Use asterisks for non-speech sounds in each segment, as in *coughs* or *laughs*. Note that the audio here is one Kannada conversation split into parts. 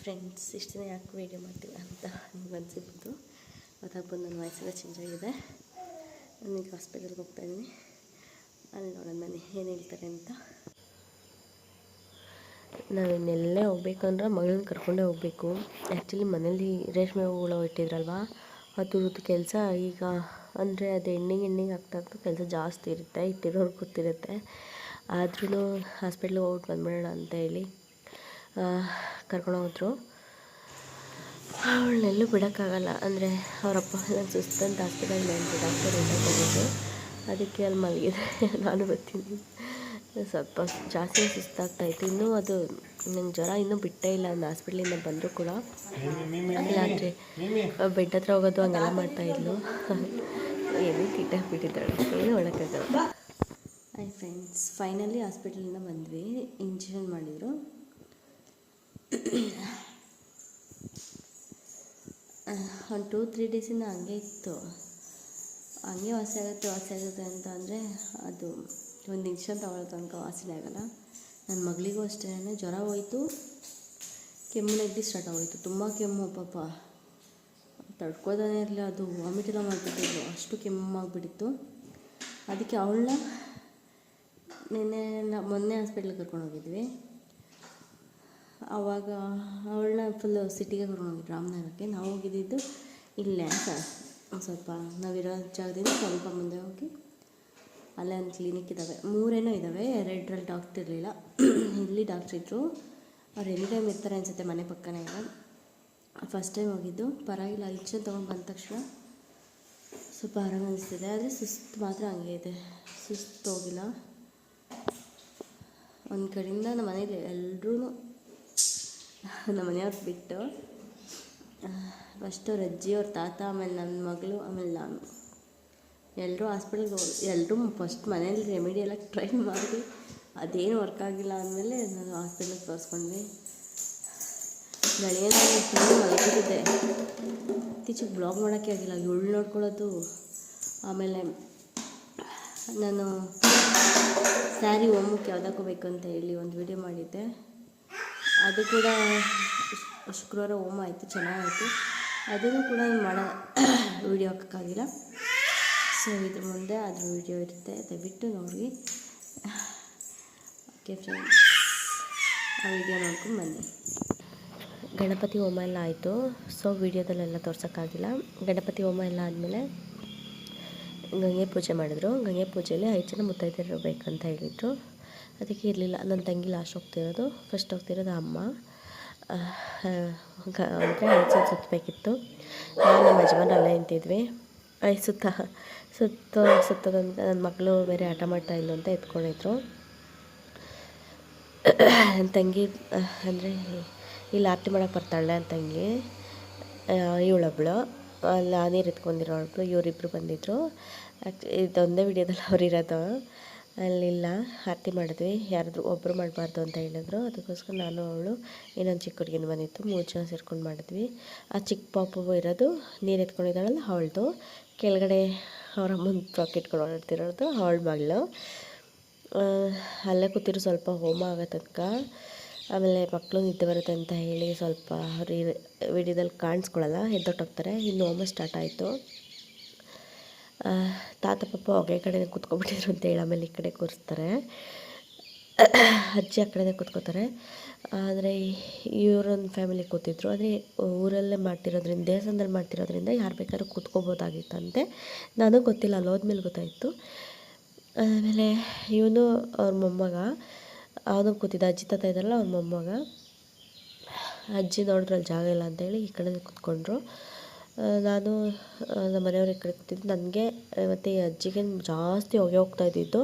ಫ್ರೆಂಡ್ಸ್ ಇಷ್ಟು ದಿನ ಯಾಕೆ ವೀಡಿಯೋ ಮಾಡ್ತೀವಿ ಅಂತ ನಿಮ್ಗೆ ಅನಿಸಿರ್ಬೋದು ಅದಾಗ ಬಂದು ನನ್ನ ವಯಸ್ಸೆಲ್ಲ ಚೇಂಜ್ ಆಗಿದೆ. ನನಗೆ ಹಾಸ್ಪಿಟಲ್ಗೆ ಹೋಗ್ತಾ ಇದ್ದೀನಿ. ಅಲ್ಲಿ ನೋಡೋಣ ನಾನು ಏನು ಹೇಳ್ತಾರೆ ಅಂತ. ನಾವು ಇನ್ನೆಲ್ಲೇ ಹೋಗ್ಬೇಕಂದ್ರೆ ಮಗಳನ್ನ ಕರ್ಕೊಂಡೇ ಹೋಗಬೇಕು. ಆ್ಯಕ್ಚುಲಿ ಮನೇಲಿ ರೇಷ್ಮೆ ಹುಳ ಇಟ್ಟಿದ್ರಲ್ವ? ಅದ್ರದ್ದು ಕೆಲಸ. ಈಗ ಅಂದರೆ ಅದು ಎಂಡಿಂಗ್ ಎಂಡಿಂಗ್ ಆಗ್ತಾ ಆಗ್ತಾ ಕೆಲಸ ಜಾಸ್ತಿ ಇರುತ್ತೆ ಇಟ್ಟಿರೋರು ಗೊತ್ತಿರುತ್ತೆ. ಆದ್ರೂ ಹಾಸ್ಪಿಟ್ಲಿಗೆ ಹೋಗ್ಬಿಟ್ಟು ಬಂದ್ಬಿಡೋಣ ಅಂತ ಹೇಳಿ. ಕರ್ಕೊಂಡು ಹೋದರು. ಅವಳನ್ನೆಲ್ಲೂ ಬಿಡೋಕ್ಕಾಗಲ್ಲ. ಅಂದರೆ ಅವರಪ್ಪ ನಾನು ಸುಸ್ತಂತ ಹಾಸ್ಪಿಟಲ್ ಅಂತ ಡಾಕ್ಟರ್ ಹೋಗಿದ್ದು ಅದಕ್ಕೆ ಅಲ್ಲಿ ಮಲಗಿದೆ. *laughs* ನಾನು ಬರ್ತೀನಿ. ಸ್ವಲ್ಪ ಜಾಸ್ತಿ ಸುಸ್ತಾಗ್ತಾಯಿತ್ತು ಇನ್ನೂ ಅದು ನಂಗೆ ಜ್ವರ ಇನ್ನೂ ಬಿಟ್ಟೇ ಇಲ್ಲ. ನಾನು ಹಾಸ್ಪಿಟ್ಲಿಂದ ಬಂದರೂ ಕೂಡ. ರಾತ್ರಿ ಬೆಡ್ ಹತ್ರ ಹೋಗೋದು ಹಂಗೆಲ್ಲ ಮಾಡ್ತಾಯಿದ್ಲು ಏನು *laughs* ಬಿಟ್ಟಿದ್ದಾಳೆ? ಏನು ಮಾಡೋಕ್ಕಾಗಲ್ಲ. ಹಾಯ್ ಫ್ರೆಂಡ್ಸ್ ಫೈನಲಿ ಹಾಸ್ಪಿಟ್ಲಿಂದ ಬಂದ್ವಿ. ಇಂಜೆಕ್ಷನ್ ಮಾಡಿದರು. ಒಂದು ಟೂ ತ್ರೀ ಡೇಸಿಂದ ಹಂಗೆ ಇತ್ತು. ಹಂಗೆ ವಾಸಿ ಆಗುತ್ತೆ ವಾಸಿ ಆಗುತ್ತೆ ಅಂತ ಅಂದರೆ ಅದು ಒಂದು ನಿಮಿಷ ತಗೊಳ್ಳೋ ತನಕ ವಾಸಿನೇ ಆಗಲ್ಲ. ನನ್ನ ಮಗಳಿಗೂ ಅಷ್ಟೇ, ಜ್ವರ ಹೋಯಿತು, ಕೆಮ್ಮು ನೆಗಡಿ ಸ್ಟಾರ್ಟ್ ಆಗೋಯ್ತು. ತುಂಬ ಕೆಮ್ಮು, ಪಾಪ. ತಡ್ಕೋದಾನೆ ಇರಲಿಲ್ಲ, ಅದು ವಾಮಿಟ್ ಎಲ್ಲ ಮಾಡಿಬಿಟ್ಟಿದ್ರು ಅಷ್ಟು ಕೆಮ್ಮಾಗ್ಬಿಟ್ಟಿತ್ತು ಅದಕ್ಕೆ ಅವಳನ್ನ ನಿನ್ನೆ ಮೊನ್ನೆ ಹಾಸ್ಪಿಟ್ಲಿಗೆ ಕರ್ಕೊಂಡು ಹೋಗಿದ್ವಿ. ಆವಾಗ ಅವಳನ್ನ ಫುಲ್ಲು ಸಿಟಿಗೆ ಕರ್ಕೊಂಡು ಹೋಗಿದ್ದು ರಾಮನಗರಕ್ಕೆ. ನಾವು ಹೋಗಿದ್ದಿದ್ದು ಇಲ್ಲೇ ಒಂದು ಸ್ವಲ್ಪ ನಾವಿರೋ ಜಾಗದಿಂದ ಸ್ವಲ್ಪ ಮುಂದೆ ಹೋಗಿ ಅಲ್ಲೇ ಒಂದು ಕ್ಲಿನಿಕ್ ಇದ್ದಾವೆ ಮೂರೇನೋ ಇದ್ದಾವೆ ಎರಡರಲ್ಲಿ ಡಾಕ್ಟ್ರ್ ಇರಲಿಲ್ಲ. ಇಲ್ಲಿ ಡಾಕ್ಟ್ರ್ ಇದ್ದರು ಅವ್ರು ಎನಿ ಟೈಮ್ ಇರ್ತಾರೆ ಅನಿಸುತ್ತೆ ಮನೆ ಪಕ್ಕನೇ ಇದೆ ಫಸ್ಟ್ ಟೈಮ್ ಹೋಗಿದ್ದು. ಪರವಾಗಿಲ್ಲ ಇಂಜೆಕ್ಷನ್ ತೊಗೊಂಡು ಬಂದ ತಕ್ಷಣ ಸ್ವಲ್ಪ ಆರಾಮ ಅನಿಸ್ತಿದೆ. ಆದರೆ ಸುಸ್ತು ಮಾತ್ರ ಹಂಗೆ ಇದೆ. ಸುಸ್ತು ಹೋಗಿಲ್ಲ. ಒಂದು ಕಡೆಯಿಂದ ನಮ್ಮ ಮನೇಲಿ ಎಲ್ಲರೂ ನಮ್ಮ ಮನೆಯವ್ರು ಬಿಟ್ಟು ಫಸ್ಟ್ ಅವ್ರ ತಾತ, ಆಮೇಲೆ ನನ್ನ ಮಗಳು, ಆಮೇಲೆ ನಾನು. ಎಲ್ಲರೂ ಹಾಸ್ಪಿಟಲ್ಗೆ ಹೋಗಿ ಎಲ್ಲರೂ ಫಸ್ಟ್ ಮನೇಲಿ ರೆಮಿಡಿ ಎಲ್ಲ ಟ್ರೈ ಮಾಡಿ, ಅದೇನು ವರ್ಕ್ ಆಗಿಲ್ಲ ಅಂದಮೇಲೆ ನಾನು ಹಾಸ್ಪಿಟಲ್ಗೆ ತೋರಿಸ್ಕೊಂಡ್ವಿ. ತುಂಬ ಮಲಗಿದ್ದೆ. ಇತ್ತೀಚೆಗೆ ಬ್ಲಾಗ್ ಮಾಡೋಕ್ಕೆ ಆಗಿಲ್ಲ ಉಳ್ಳು ನೋಡ್ಕೊಳ್ಳೋದು. ಆಮೇಲೆ ನಾನು ಸ್ಯಾರಿ ಹೋಮಕ್ಕೆ ಯಾವ್ದಾಕೋಬೇಕು ಬೇಕು ಅಂತ ಹೇಳಿ ಒಂದು ವಿಡಿಯೋ ಮಾಡಿದ್ದೆ. ಅದು ಕೂಡ ಶುಕ್ರವಾರ ಹೋಮ ಆಯಿತು, ಚೆನ್ನಾಗಾಯಿತು. ಅದನ್ನು ಕೂಡ ಮಾಡೋ, ವೀಡಿಯೋ ಹಾಕೋಕ್ಕಾಗಿಲ್ಲ. ಸೊ ಇದ್ರ ಮುಂದೆ ಅದ್ರ ವಿಡಿಯೋ ಇರುತ್ತೆ. ದಯವಿಟ್ಟು ನೋಡಿ. ಓಕೆ ಫ್ರೆಂಡ್ಸ್ ಆ ವಿಡಿಯೋ ನೋಡ್ಕೊಂಡು ಬನ್ನಿ. ಗಣಪತಿ ಹೋಮ ಎಲ್ಲ ಆಯಿತು. ಸೊ ವಿಡಿಯೋದಲ್ಲೆಲ್ಲ ತೋರ್ಸೋಕ್ಕಾಗಿಲ್ಲ. ಗಣಪತಿ ಹೋಮ ಎಲ್ಲ ಆದಮೇಲೆ ಗಂಗೆ ಪೂಜೆ ಮಾಡಿದ್ರು. ಗಂಗೆ ಪೂಜೆಯಲ್ಲಿ ಐದು ಜನ ಮುತ್ತೈದೆಯರು ಬೇಕಂತ ಹೇಳಿದರು. ಅದಕ್ಕೆ ಇರಲಿಲ್ಲ. ನನ್ನ ತಂಗಿ ಲಾಸ್ಟ್ ಹೋಗ್ತಿರೋದು ಫಸ್ಟ್ ಹೋಗ್ತಿರೋದು ಅಮ್ಮ. ಅಂದರೆ ಐದು ಸುತ್ತ ಸುತ್ತಬೇಕಿತ್ತು. ನಾನು ನಮ್ಮ ಯಜಮಾನ ಅಲ್ಲೇ ನಿಂತಿದ್ವಿ. ಐದು ಸುತ್ತ ಸುತ್ತ ಸುತ್ತದಂತ ನನ್ನ ಮಗಳು ಬೇರೆ ಆಟ ಮಾಡ್ತಾ ಇಲ್ಲ ಅಂತ ಎತ್ಕೊಂಡಿದ್ರು. ನನ್ನ ತಂಗಿ ಅಂದರೆ ಇಲ್ಲಿ ಆರತಿ ಮಾಡೋಕ್ಕೆ ಬರ್ತಾಳೆ ನನ್ನ ತಂಗಿ. ಇವಳೊಬ್ಳು. ಅಲ್ಲಿ ನೀರು ಎತ್ಕೊಂಡಿರೋಳು. ಇವರಿಬ್ಬರು ಬಂದಿದ್ದರು ಇದೊಂದೇ ವಿಡಿಯೋದಲ್ಲಿ ಅವ್ರು ಅಲ್ಲಿಲ್ಲ. ಆರತಿ ಮಾಡಿದ್ವಿ. ಯಾರಾದರೂ ಒಬ್ಬರು ಮಾಡಬಾರ್ದು ಅಂತ ಹೇಳಿದ್ರು. ಅದಕ್ಕೋಸ್ಕರ ನಾನು, ಅವಳು, ಇನ್ನೊಂದು ಚಿಕ್ಕ ಹುಡುಗಿನ ಬಂದಿತ್ತು. ಮೂರು ಜನ ಸೇರ್ಕೊಂಡು ಮಾಡಿದ್ವಿ. ಆ ಚಿಕ್ಕ ಪಾಪು ಇರೋದು, ನೀರು ಎತ್ಕೊಂಡಿದ್ದಾಳಲ್ಲ ಅವಳದು. ಕೆಳಗಡೆ ಅವ್ರ ಅಮ್ಮನ ಇಟ್ಕೊಂಡು ಓಡಾಡ್ತಿರೋದು, ಅವಳ ಮಗಳು. ಅಲ್ಲೇ ಕೂತಿರು ಸ್ವಲ್ಪ ಹೋಮ ಆಗೋ ತನಕ. ಆಮೇಲೆ ಮಕ್ಕಳು ನಿದ್ದೆ ಬರುತ್ತೆ ಅಂತ ಹೇಳಿ ಸ್ವಲ್ಪ ಅವ್ರ ವಿಡಿಯೋದಲ್ಲಿ ಕಾಣಿಸ್ಕೊಳ್ಳಲ್ಲ ಎದ್ದೊಟ್ಟೋಗ್ತಾರೆ ಇನ್ನು ಹೋಮ ಸ್ಟಾರ್ಟ್ ಆಯಿತು. ತಾತ ಪಪ್ಪ ಹೊಗೆ ಕಡೆನೇ ಕೂತ್ಕೊಬಿಟ್ಟಿದ್ರು ಅಂತ ಹೇಳಿ ಆಮೇಲೆ ಈ ಕಡೆ ಕೂರಿಸ್ತಾರೆ. ಅಜ್ಜಿ ಆ ಕಡೆನೇ ಕೂತ್ಕೋತಾರೆ. ಆದರೆ ಇವರೊಂದು ಫ್ಯಾಮಿಲಿ ಕೂತಿದ್ರು. ಆದರೆ ಊರಲ್ಲೇ ಮಾಡ್ತಿರೋದ್ರಿಂದ, ದೇವಸ್ಥಾನದಲ್ಲಿ ಮಾಡ್ತಿರೋದ್ರಿಂದ ಯಾರು ಬೇಕಾದ್ರೂ ಕೂತ್ಕೋಬೋದಾಗಿತ್ತಂತೆ. ನನಗೆ ಗೊತ್ತಿಲ್ಲ ಅಲ್ಲಿ ಹೋದ್ಮೇಲೆ ಗೊತ್ತಾಯಿತು. ಆಮೇಲೆ ಇವನು ಅವ್ರ ಮೊಮ್ಮಗ, ಅವನು ಕೂತಿದ್ದ, ಅಜ್ಜಿ ತಾತ ಇದ್ದಾರಲ್ಲ ಅವ್ರ ಮೊಮ್ಮಗ. ಅಜ್ಜಿ ನೋಡಿದ್ರೆ ಅಲ್ಲಿ ಜಾಗ ಇಲ್ಲ ಅಂತೇಳಿ ಈ ಕಡೆ ಕೂತ್ಕೊಂಡ್ರು. ನಾನು ನಮ್ಮ ಮನೆಯವ್ರ ಈ ಕಡೆ ಕೂತಿದ್ದು ನನಗೆ ಮತ್ತು ಈ ಅಜ್ಜಿಗೆ ಜಾಸ್ತಿ ಹೊಗೆ ಹೋಗ್ತಾ ಇದ್ದಿದ್ದು.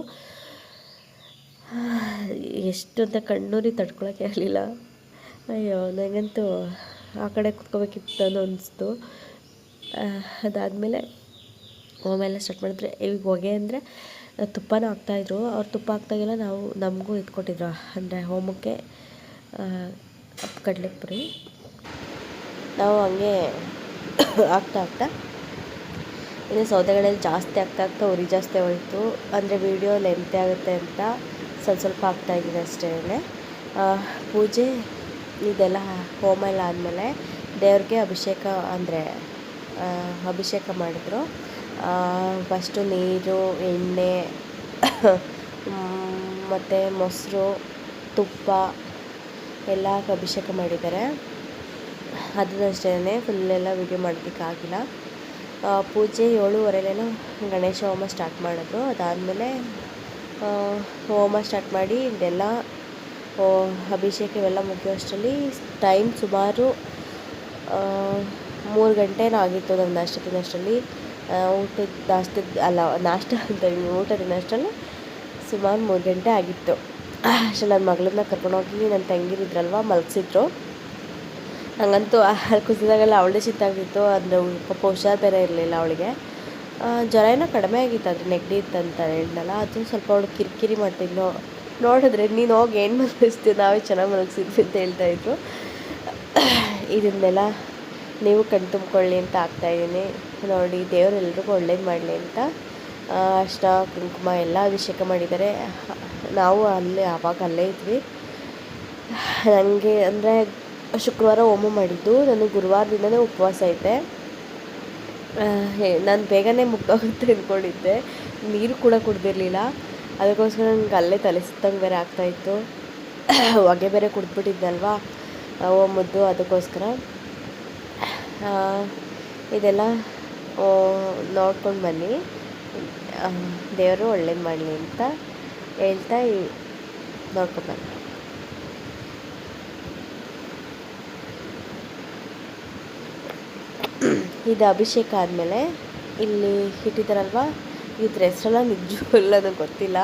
ಎಷ್ಟು ಅಂತ ಕಣ್ಣೂರಿ ತಡ್ಕೊಳಕ್ಕೆ ಆಗಲಿಲ್ಲ. ಅಯ್ಯೋ ನನಗಂತೂ ಆ ಕಡೆ ಕೂತ್ಕೋಬೇಕಿತ್ತು ಅನ್ನೋ ಅನಿಸ್ತು ಅದಾದಮೇಲೆ ಹೋಮೆಲ್ಲ ಸ್ಟಾರ್ಟ್ ಮಾಡಿದ್ರೆ ಈಗ ಹೊಗೆ ಅಂದರೆ ತುಪ್ಪನೂ ಹಾಕ್ತಾಯಿದ್ರು ಅವ್ರು ತುಪ್ಪ ಹಾಕ್ತಾಗೆಲ್ಲ ನಾವು, ನಮಗೂ ಇಟ್ಕೊಟ್ಟಿದ್ರು ಅಂದರೆ ಹೋಮಕ್ಕೆ ಕಡಲೆ ಪುರಿ ನಾವು ಹಂಗೆ *coughs* ಆಗ್ತಾ ಆಗ್ತಾ. ಇನ್ನು ಸೌದೆಗಳಲ್ಲಿ ಜಾಸ್ತಿ ಆಗ್ತಾ ಆಗ್ತಾ ಉರಿ ಜಾಸ್ತಿ ಹೋಯಿತು. ಅಂದರೆ ವೀಡಿಯೋ ಲೆಂತೆ ಆಗುತ್ತೆ ಅಂತ ಸ್ವಲ್ಪ ಸ್ವಲ್ಪ ಹಾಕ್ತಾಯಿದ್ದೀನಿ ಅಷ್ಟೇ ಪೂಜೆ ಇದೆಲ್ಲ ಹೋಮ ಎಲ್ಲ ಆದಮೇಲೆ ದೇವ್ರಿಗೆ ಅಭಿಷೇಕ ಅಂದರೆ ಅಭಿಷೇಕ ಮಾಡಿದ್ರು. ಫಸ್ಟು ನೀರು, ಎಣ್ಣೆ, *coughs* ಮತ್ತು ಮೊಸರು, ತುಪ್ಪ ಎಲ್ಲ ಅಭಿಷೇಕ ಮಾಡಿದ್ದಾರೆ. ಅದನ್ನೂ ಅಷ್ಟೇ ಫುಲ್ಲೆಲ್ಲ ವೀಡಿಯೋ ಮಾಡೋದಕ್ಕಾಗಿಲ್ಲ ಪೂಜೆ ಏಳುವರೆಲೇನೋ ಗಣೇಶ ಹೋಮ ಸ್ಟಾರ್ಟ್ ಮಾಡಿದ್ರು. ಅದಾದಮೇಲೆ ಹೋಮ ಸ್ಟಾರ್ಟ್ ಮಾಡಿ ಇದೆಲ್ಲ ಅಭಿಷೇಕ ಇವೆಲ್ಲ ಮುಗಿಯೋಷ್ಟರಲ್ಲಿ ಟೈಮ್ ಸುಮಾರು ಮೂರು ಗಂಟೆನೂ ಆಗಿತ್ತು ನಮ್ಮ ನಾಷ್ಟ ತಿನ್ನೋಷ್ಟರಲ್ಲಿ. ಊಟದ ನಾಷ್ಟದ, ಅಲ್ಲ, ನಾಷ್ಟ ಅಂತ ಊಟ ತಿನ್ನೋಷ್ಟರಲ್ಲಿ ಸುಮಾರು ಮೂರು ಗಂಟೆ ಆಗಿತ್ತು. ಅಷ್ಟರಲ್ಲಿ ನನ್ನ ಮಗಳನ್ನ ಕರ್ಕೊಂಡೋಗಿ ನನ್ನ ತಂಗಿರಿದ್ರಲ್ವ ಮಲಗಿಸಿದ್ರು. ನನಗಂತೂ ಕುಸಿದಾಗೆಲ್ಲ ಅವಳೇ ಚಿತ್ತಾಗ್ತಿತ್ತು ಅಂದರೆ ಪಾಪ ಹುಷಾರು ಬೇರೆ ಇರಲಿಲ್ಲ ಅವಳಿಗೆ. ಜ್ವರ ಏನೋ ಕಡಿಮೆ ಆಗಿತ್ತು ಅದ್ರ ನೆಗಡಿ ಇತ್ತಂತ ಹೇಳಿದ್ನಲ್ಲ ಅದು ಸ್ವಲ್ಪ ಅವಳು ಕಿರಿಕಿರಿ ಮಾಡ್ತಿದ್ಲು. ನೋಡಿದ್ರೆ ನೀನು ಹೋಗಿ ಏನು ಮಲಗಿಸ್ತೀವಿ ನಾವೇ ಚೆನ್ನಾಗಿ ಮಲಗಿಸಿದ್ವಿ ಅಂತ ಹೇಳ್ತಾಯಿದ್ರು ಇದನ್ನೆಲ್ಲ ನೀವು ಕಣ್ ತುಂಬಿಕೊಳ್ಳಿ ಅಂತ ಆಗ್ತಾಯಿದ್ದೀನಿ ನೋಡಿ ದೇವರು ಎಲ್ರಿಗೂ ಒಳ್ಳೇದು ಮಾಡಲಿ ಅಂತ. ಅಷ್ಟ ಕುಂಕುಮ ಎಲ್ಲ ಅಭಿಷೇಕ ಮಾಡಿದ್ದಾರೆ. ನಾವು ಅಲ್ಲೇ, ಆವಾಗ ಅಲ್ಲೇ ಇದ್ವಿ. ನನಗೆ ಅಂದರೆ ಶುಕ್ರವಾರ ಹೋಮ ಮಾಡಿದ್ದು. ನನಗೆ ಗುರುವಾರದಿಂದನೇ ಉಪವಾಸ ಐತೆ ನಾನು ಬೇಗನೆ ಮುಗ್ದೋಗುತ್ತೆ ಅಂದ್ಕೊಂಡಿದ್ದೆ ನೀರು ಕೂಡ ಕುಡ್ದಿರಲಿಲ್ಲ. ಅದಕ್ಕೋಸ್ಕರ ನನಗೆ ಅಲ್ಲೇ ತಲೆ ಸುತ್ತಂಗೆ ಬೇರೆ ಆಗ್ತಾಯಿತ್ತು ಹೊಗೆ ಬೇರೆ ಕುಡ್ದ್ಬಿಟ್ಟಿದ್ದಲ್ವಾ ಓಮದ್ದು ಅದಕ್ಕೋಸ್ಕರ ಇದೆಲ್ಲ ನೋಡ್ಕೊಂಡು ಬನ್ನಿ. ದೇವರು ಒಳ್ಳೇದು ಮಾಡಲಿ ಅಂತ ಹೇಳ್ತಾ ನೋಡ್ಕೊಂಡು ಇದು ಅಭಿಷೇಕ ಆದಮೇಲೆ ಇಲ್ಲಿ ಇಟ್ಟಿದ್ದಾರಲ್ವ? ಇದ್ರ ಹೆಸ್ರೆಲ್ಲ ನಿಜವೂ ಅದು ಗೊತ್ತಿಲ್ಲ.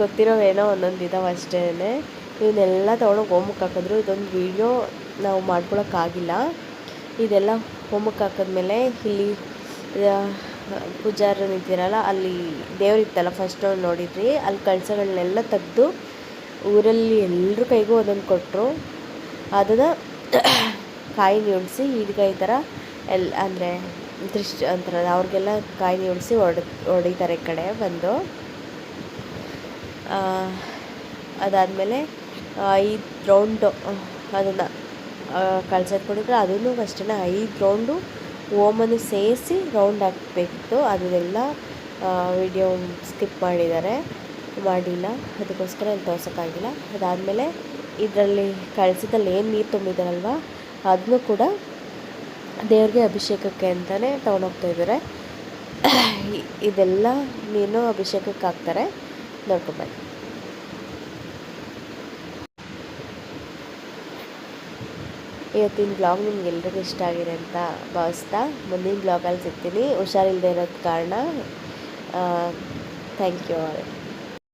ಗೊತ್ತಿರೋ ಏನೋ ಒಂದೊಂದು ಇದಾವೆ ಅಷ್ಟೇ ಇವನ್ನೆಲ್ಲ ತೊಗೊಂಡೋಗಿ ಹೋಮಕ್ಕೆ ಹಾಕಿದ್ರು. ಇದೊಂದು ವೀಡಿಯೋ ನಾವು ಮಾಡ್ಕೊಳಕ್ಕಾಗಿಲ್ಲ ಇದೆಲ್ಲ ಹೋಮಕ್ಕೆ ಹಾಕಿದ್ಮೇಲೆ ಇಲ್ಲಿ ಪೂಜಾರ ನಿಂತಿರಲ್ಲ, ಅಲ್ಲಿ ದೇವರಿತ್ತಲ್ಲ ಫಸ್ಟ್ ನೋಡಿದ್ರಿ. ಅಲ್ಲಿ ಕಳಸಗಳನ್ನೆಲ್ಲ ತೆಗೆದು ಊರಲ್ಲಿ ಎಲ್ಲರ ಕೈಗೂ ಒಂದೊಂದು ಕೊಟ್ಟರು ಅದನ್ನು ಕಾಯಿ ಜೋಡಿಸಿ ಈಗ ಈ ಥರ ಎಲ್ ಅಂದರೆ ದೃಷ್ಟಿ ಅಂತಾರಲ್ಲ ಅವ್ರಿಗೆಲ್ಲ ಕಾಯಿ ಉಳಿಸಿ ಹೊಡ್ ಹೊಡಿತಾರೆ ಈ ಕಡೆ ಬಂದು. ಅದಾದಮೇಲೆ ಐದು ರೌಂಡು, ಅದನ್ನು ಕಳ್ಸೋದು ಕೊಡಿದ್ರೆ ಅದನ್ನು ಅಷ್ಟೇ ಐದು ರೌಂಡು ಓಮನ್ನು ಸೇರಿಸಿ ರೌಂಡ್ ಹಾಕಬೇಕಿತ್ತು. ಅದನ್ನೆಲ್ಲ ವಿಡಿಯೋ ಸ್ಕಿಪ್ ಮಾಡಿದ್ದಾರೆ. ಮಾಡಿಲ್ಲ. ಅದಕ್ಕೋಸ್ಕರ ಅಲ್ಲಿ ತೋರ್ಸೋಕ್ಕಾಗಿಲ್ಲ. ಅದಾದಮೇಲೆ ಇದರಲ್ಲಿ ಕಳ್ಸಿದಲ್ಲಿ ಏನು ನೀರು ತುಂಬಿದಾರಲ್ವ ಅದನ್ನು ಕೂಡ ದೇವ್ರಿಗೆ ಅಭಿಷೇಕಕ್ಕೆ ಅಂತಲೇ ತೊಗೊಂಡೋಗ್ತಾ ಇದ್ದಾರೆ. *coughs* ಇದೆಲ್ಲ ನೀನು ಅಭಿಷೇಕಕ್ಕೆ ಹಾಕ್ತಾರೆ. ನೋಡ್ಕೊಂಬನ್ನಿ ಇವತ್ತಿನ ಬ್ಲಾಗ್ ನಿಮ್ಗೆ ಎಲ್ರಿಗೂ ಇಷ್ಟ ಆಗಿದೆ ಅಂತ ಭಾವಿಸ್ತಾ ಮುಂದಿನ ಬ್ಲಾಗಲ್ಲಿ ಸಿಗ್ತೀನಿ. ಹುಷಾರಿಲ್ಲದೆ ಇರೋದು ಕಾರಣ ಥ್ಯಾಂಕ್ ಯು ಆಲ್